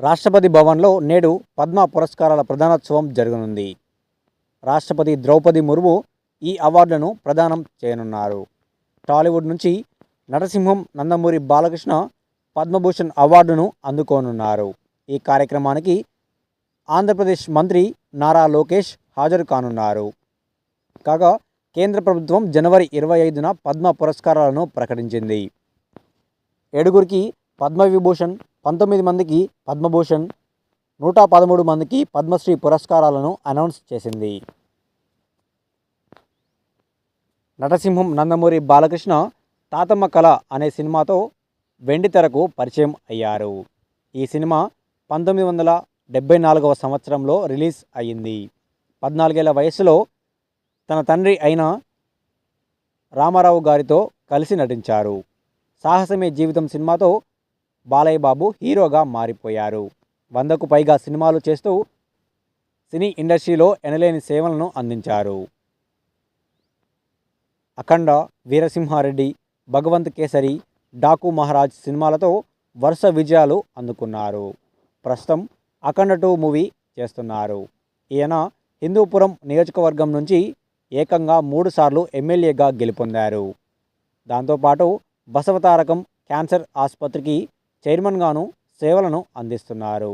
రాష్ట్రపతి భవన్లో నేడు పద్మ పురస్కారాల ప్రదానోత్సవం జరగనుంది. రాష్ట్రపతి ద్రౌపది ముర్ము ఈ అవార్డులను ప్రదానం చేయనున్నారు. టాలీవుడ్ నుంచి నరసింహం నందమూరి బాలకృష్ణ పద్మభూషణ్ అవార్డును అందుకోనున్నారు. ఈ కార్యక్రమానికి ఆంధ్రప్రదేశ్ మంత్రి నారా లోకేష్ హాజరు కానున్నారు. కాగా కేంద్ర ప్రభుత్వం జనవరి ఇరవై ఐదున పద్మ పురస్కారాలను ప్రకటించింది. ఏడుగురికి పద్మవిభూషణ్ పంతొమ్మిది మందికి పద్మభూషణ్ నూట పదమూడు మందికి పద్మశ్రీ పురస్కారాలను అనౌన్స్ చేసింది. నటసింహం నందమూరి బాలకృష్ణ తాతమ్మ కళ అనే సినిమాతో వెండితెరకు పరిచయం అయ్యారు. ఈ సినిమా పంతొమ్మిది వందల డెబ్బై నాలుగవ సంవత్సరంలో రిలీజ్ అయ్యింది. పద్నాలుగేళ్ళ వయసులో తన తండ్రి అయిన రామారావు గారితో కలిసి నటించారు. సాహసమే జీవితం సినిమాతో బాలయ్య బాబు హీరోగా మారిపోయారు. వందకు పైగా సినిమాలు చేస్తూ సినీ ఇండస్ట్రీలో ఎనలేని సేవలను అందించారు. అఖండ వీరసింహారెడ్డి భగవంత్ కేసరి డాకు మహారాజ్ సినిమాలతో వరుస విజయాలు అందుకున్నారు. ప్రస్తుతం అఖండ టూ మూవీ చేస్తున్నారు. ఈయన హిందూపురం నియోజకవర్గం నుంచి ఏకంగా మూడుసార్లు ఎమ్మెల్యేగా గెలుపొందారు. దాంతోపాటు బసవతారకం క్యాన్సర్ ఆసుపత్రికి చైర్మన్గాను సేవలను అందిస్తున్నారు.